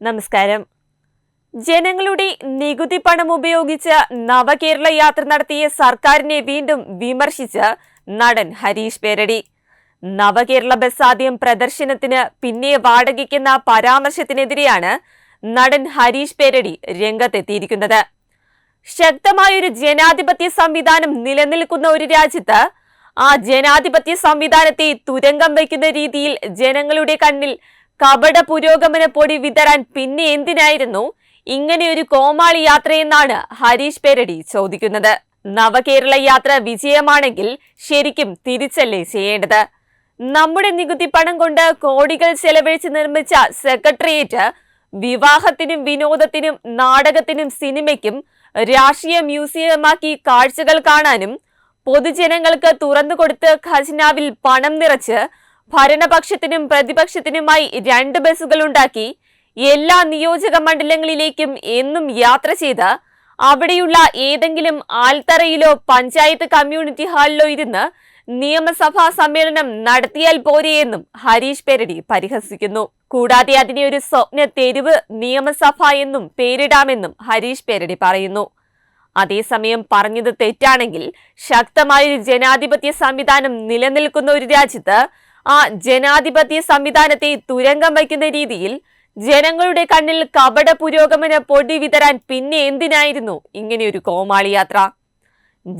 നമസ്കാരം. ജനങ്ങളുടെ നികുതി പണം ഉപയോഗിച്ച് നവകേരള യാത്ര നടത്തിയ സർക്കാരിനെ വീണ്ടും വിമർശിച്ച് നടൻ ഹരീഷ് പേരടി. നവകേരള ബസ് ആദ്യം പ്രദർശനത്തിന് പിന്നെ വാടകയ്ക്കെന്ന പരാമർശത്തിനെതിരെയാണ് നടൻ ഹരീഷ് പേരടി രംഗത്തെത്തിയിരിക്കുന്നത്. ശക്തമായൊരു ജനാധിപത്യ സംവിധാനം നിലനിൽക്കുന്ന ഒരു രാജ്യത്ത് ആ ജനാധിപത്യ സംവിധാനത്തെ തുരങ്കം വയ്ക്കുന്ന രീതിയിൽ ജനങ്ങളുടെ കണ്ണിൽ കപട പുരോഗമന പൊടി വിതരാൻ പിന്നെ എന്തിനായിരുന്നു? ഇങ്ങനെയൊരു കോമാളി യാത്രയെന്നാണ് ഹരീഷ് പേരടി ചോദിക്കുന്നത്. നവകേരള യാത്ര വിജയമാണെങ്കിൽ ശരിക്കും തിരിച്ചല്ലേ ചെയ്യേണ്ടത്? നമ്മുടെ നികുതി പണം കൊണ്ട് കോടികൾ ചെലവഴിച്ച് നിർമ്മിച്ച സെക്രട്ടേറിയറ്റ് വിവാഹത്തിനും വിനോദത്തിനും നാടകത്തിനും സിനിമയ്ക്കും രാഷ്ട്രീയ മ്യൂസിയമാക്കി കാഴ്ചകൾ കാണാനും പൊതുജനങ്ങൾക്ക് തുറന്നുകൊടുത്ത് ഖജനാവിൽ പണം നിറച്ച് ഭരണപക്ഷത്തിനും പ്രതിപക്ഷത്തിനുമായി രണ്ട് ബസ്സുകളുണ്ടാക്കി എല്ലാ നിയോജക മണ്ഡലങ്ങളിലേക്കും എന്നും യാത്ര ചെയ്ത് അവിടെയുള്ള ഏതെങ്കിലും ആൽത്തറയിലോ പഞ്ചായത്ത് കമ്മ്യൂണിറ്റി ഹാളിലോ ഇരുന്ന് നിയമസഭാ സമ്മേളനം നടത്തിയാൽ പോരെയെന്നും ഹരീഷ് പേരടി പരിഹസിക്കുന്നു. കൂടാതെ അതിനെ ഒരു സ്വപ്ന തെരുവ് നിയമസഭ എന്നും പേരിടാമെന്നും ഹരീഷ് പേരടി പറയുന്നു. അതേസമയം പറഞ്ഞത് തെറ്റാണെങ്കിൽ ശക്തമായൊരു ജനാധിപത്യ സംവിധാനം നിലനിൽക്കുന്ന ഒരു രാജ്യത്ത് ആ ജനാധിപത്യ സംവിധാനത്തെ തുരങ്കം വയ്ക്കുന്ന രീതിയിൽ ജനങ്ങളുടെ കണ്ണിൽ കപട പുരോഗമന പൊടി വിതരാൻ പിന്നെ എന്തിനായിരുന്നു ഇങ്ങനെയൊരു കോമാളി യാത്ര?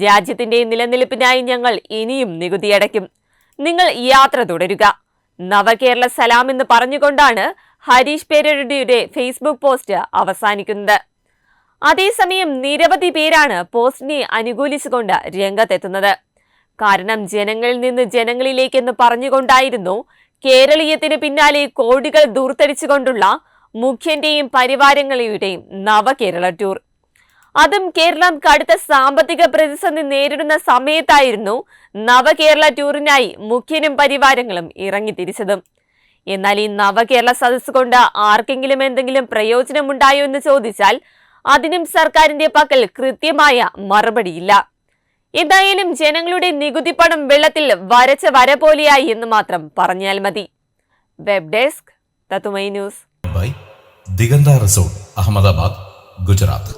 രാജ്യത്തിന്റെ നിലനിൽപ്പിനായി ഞങ്ങൾ ഇനിയും നികുതി അടയ്ക്കും. നിങ്ങൾ യാത്ര തുടരുക. നവകേരള സലാം എന്ന് പറഞ്ഞുകൊണ്ടാണ് ഹരീഷ് പേരടിയുടെ ഫേസ്ബുക്ക് പോസ്റ്റ് അവസാനിക്കുന്നത്. അതേസമയം നിരവധി പേരാണ് പോസ്റ്റിനെ അനുകൂലിച്ചുകൊണ്ട് രംഗത്തെത്തുന്നത്. കാരണം ജനങ്ങളിൽ നിന്ന് ജനങ്ങളിലേക്കെന്ന് പറഞ്ഞുകൊണ്ടായിരുന്നു കേരളീയത്തിന് പിന്നാലെ കോടികൾ ദൂർത്തടിച്ചുകൊണ്ടുള്ള മുഖ്യന്റെയും പരിവാരങ്ങളുടെയും നവകേരള ടൂർ. അതും കേരളം കടുത്ത സാമ്പത്തിക പ്രതിസന്ധി നേരിടുന്ന സമയത്തായിരുന്നു നവകേരള ടൂറിനായി മുഖ്യനും പരിവാരങ്ങളും ഇറങ്ങിത്തിരിച്ചതും. എന്നാൽ ഈ നവകേരള സദസ് കൊണ്ട് ആർക്കെങ്കിലും എന്തെങ്കിലും പ്രയോജനമുണ്ടായോ എന്ന് ചോദിച്ചാൽ അതിനും സർക്കാരിന്റെ പക്കൽ കൃത്യമായ മറുപടിയില്ല. എന്തായാലും ജനങ്ങളുടെ നികുതി പണം വെള്ളത്തിൽ വരച്ച വര പോലെയായി എന്ന് മാത്രം പറഞ്ഞാൽ മതി. വെബ് ഡെസ്ക് തത്തുമൈ ന്യൂസ് ദിഗന്ത റിസോർട്ട് അഹമ്മദാബാദ് ഗുജറാത്ത്